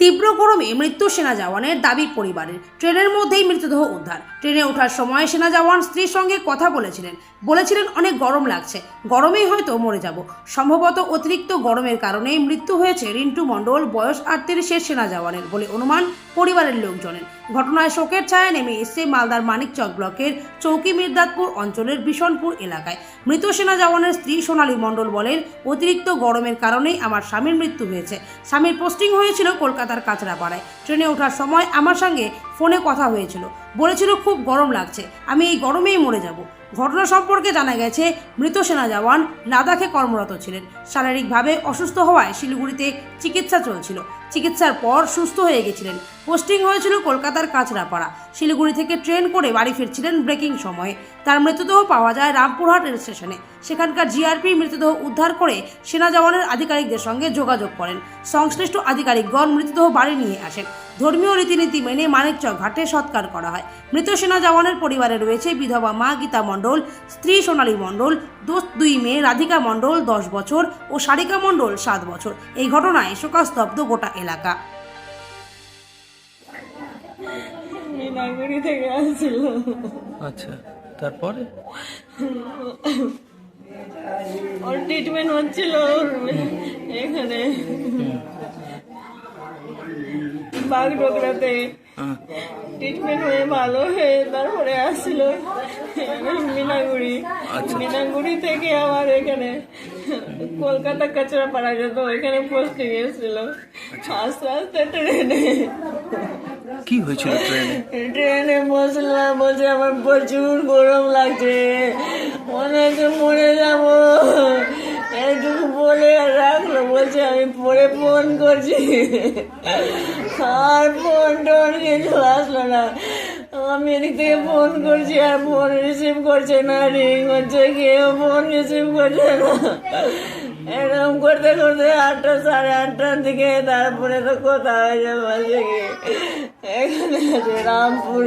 তীব্র গরমে মৃত্যু সেনা জওয়ানের দাবি পরিবারের। ট্রেনের মধ্যেই মৃতদেহ উদ্ধার। ট্রেনে ওঠার সময় সেনা জওয়ান স্ত্রীর সঙ্গে কথা বলেছিলেন। বলেছিলেন, অনেক গরম লাগছে। গরমেই হয়তো মরে যাব। সম্ভবত অতিরিক্ত গরমের কারণেই মৃত্যু হয়েছে রিন্টু মণ্ডল, বয়স আটত্রিশের সেনা জওয়ানের বলে অনুমান পরিবারের লোকজনের। ঘটনায় শোকের ছায়া নেমে এসছে মালদার মানিকচক ব্লকের চৌকি মির্দাতপুর অঞ্চলের বিশনপুর এলাকায়। মৃত সেনা জওয়ানের স্ত্রী সোনালী মণ্ডল বলেন, অতিরিক্ত গরমের কারণেই আমার স্বামীর মৃত্যু হয়েছে। স্বামীর পোস্টিং হয়েছিল কলকাতার কাঁচরাপাড়ায়। ট্রেনে ওঠার সময় আমার সঙ্গে ফোনে কথা হয়েছিল। বলেছিল, খুব গরম লাগছে। আমি এই গরমেই মরে যাব। ঘটনা সম্পর্কে জানা গেছে, মৃত সেনা জওয়ান লাদাখে কর্মরত ছিলেন। শারীরিকভাবে অসুস্থ হওয়ায় শিলিগুড়িতে চিকিৎসা চলছিল। চিকিৎসার পর সুস্থ হয়ে গেছিলেন। পোস্টিং হয়েছিল কলকাতার কাঁচরাপাড়া। শিলিগুড়ি থেকে ট্রেন করে বাড়ি ফিরছিলেন ব্রেকিং সময়ে। তার মৃতদেহ পাওয়া যায় রামপুরহাট রেল স্টেশনে। সেখানকার জিআরপি মৃতদেহ উদ্ধার করে সেনা জওয়ানের আধিকারিকদের সঙ্গে যোগাযোগ করেন। সংশ্লিষ্ট আধিকারিকগণ মৃতদেহ বাড়ি নিয়ে আসেন। ধর্মীয় রীতিনীতি মেনে মানিকচক ঘাটে সৎকার করা হয়। মৃত সেনা জওয়ানের পরিবারে রয়েছে বিধবা মা গীতা মণ্ডল, স্ত্রী সোনালী মণ্ডল, দোস্ত দুই মেয়ে রাধিকা মণ্ডল দশ বছর ও সারিকা মণ্ডল সাত বছর। এই ঘটনায় শোকাস্তব্ধ গোটা এলাকা। থেকে আসছিল আচ্ছা তারপরে? ওর ট্রিটমেন্ট হচ্ছিল ওর এখানে। বাগডোগরাতে। আহ, ট্রিটমেন্ট হয়ে ভালো হয়ে তারপরে আসছিল মিনাগুড়ি। আচ্ছা। মিনাগুড়ি থেকে আবার এখানে কলকাতা কাচরা পাড়া যেত এখানে পোস্টিং এসেছিল আস্তে আস্তে ট্রেনে। কি হয়েছিল ট্রেনে? ট্রেনে বসলাম বলছে আমার প্রচুর গরম লাগছে। অনেকে মরে যাব। এইটুকু বলে রাখল। বলছে আমি পরে ফোন করছি। আর ফোন টোন কিছু আসলো না। আমি এদিক থেকে ফোন করছি আর ফোন রিসিভ করছে না রিং হচ্ছে কেউ ফোন রিসিভ করছে না। এরকম করতে করতে আটটা সাড়ে আটটার দিকে তারপরে তো কোথা হয়ে যাবে এখানে আছে রামপুর।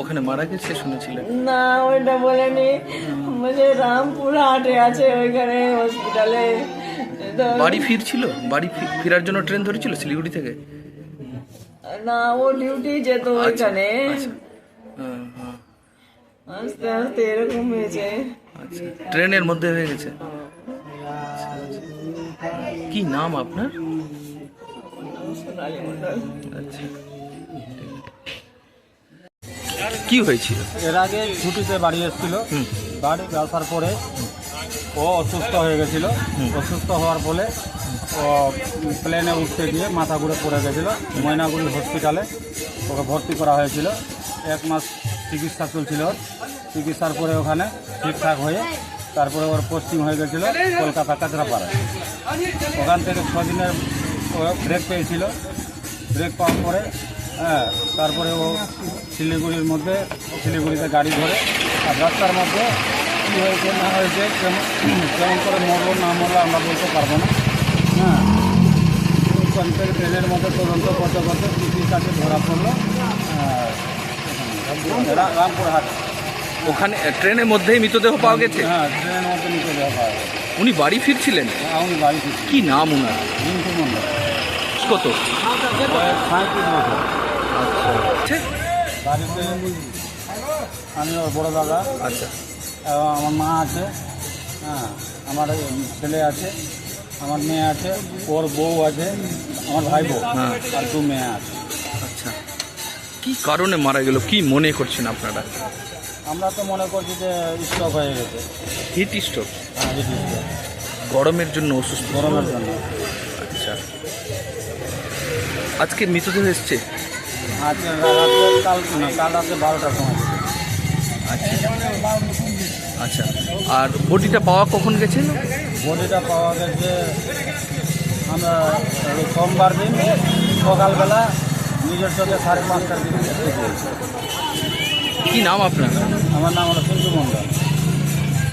ওখানে মারা গেছে শুনেছিলেন না ওইটা বলেনি। বলছে রামপুর হাটে আছে ওইখানে হসপিটালে বাড়ি ফিরছিল? বাড়ি ফেরার জন্য ট্রেন ধরেছিল শিলিগুড়ি থেকে? না ও ডিউটি যেত ওইখানে। আচ্ছা। আস্তে আস্তে এরকম হয়েছে। আচ্ছা ট্রেনের মধ্যে হয়ে গেছে। আচ্ছা, আচ্ছা। কি নাম আপনার? আচ্ছা। কি হয়েছিল? এর আগে ছুটিতে বাড়ি এসেছিল। হুম। বাড়ি আসার পরে ও অসুস্থ হয়ে গেছিল। অসুস্থ হওয়ার ফলে ও প্লেনে উঠতে গিয়ে মাথা ঘুরে পড়ে গেছিল। ময়নাগুড়ি হসপিটালে ওকে ভর্তি করা হয়েছিল। এক মাস চিকিৎসা চলছিল ওর। চিকিৎসার পরে ওখানে ঠিকঠাক হয়ে তারপরে ওর পোস্টিং হয়ে গেছিল কলকাতা কাঁচরাপাড়ায়। ওখান থেকে ছদিনের ব্রেক পেয়েছিল। ব্রেক পাওয়ার পরে হ্যাঁ তারপরে ও শিলিগুড়ির মধ্যে, শিলিগুড়িতে গাড়ি ধরে আর রাস্তার মধ্যে কী হয়েছে না হয়েছে কেমন করে মরলো না মরলো আমরা বলতে পারব না হ্যাঁ ট্রেনের মধ্যে তদন্ত করতে করতে পিসির কাছে ধরা পড়ল হ্যাঁ, রামপুরহাট ওখানে ট্রেনের মধ্যেই মৃতদেহ পাওয়া গেছে? হ্যাঁ ট্রেনের মধ্যে দেওয়া পাওয়া গেছে উনি বাড়ি ফিরছিলেন? আমি বাড়ি ফিরছি কি নাম ওনার? রিঙ্কু মন্ডল কত? বয়স সাঁত্রিশ বছর আচ্ছা। বাড়িতে আমি ওর বড় দাদা। আচ্ছা। আমার মা আছে। হ্যাঁ আমার ছেলে আছে আমার মেয়ে আছে ওর বউ আছে আমার ভাই বউ হ্যাঁ। আর দু মেয়ে আছে। আচ্ছা। কি কারণে মারা গেল? কি মনে করছেন আপনারা? আমরা তো মনে করছি যে স্টক হয়ে গেছে। হিট স্ট্রোক হ্যাঁ, হিট গরমের জন্য অসুস্থ? গরমের জন্য। আচ্ছা। আজকে মৃতদেহ এসছে? আজকে রাত্রে কাল না কাল রাত্রে বারোটার সময়। আচ্ছা। আর বডিটা পাওয়া কখন গেছিল? বডিটা পাওয়া গেছে আমরা সোমবার দিন সকালবেলা নিজের চোখে সাড়ে পাঁচটার দিন কি নাম আপনার? আমার নাম হলো পিন্টু মন্ডল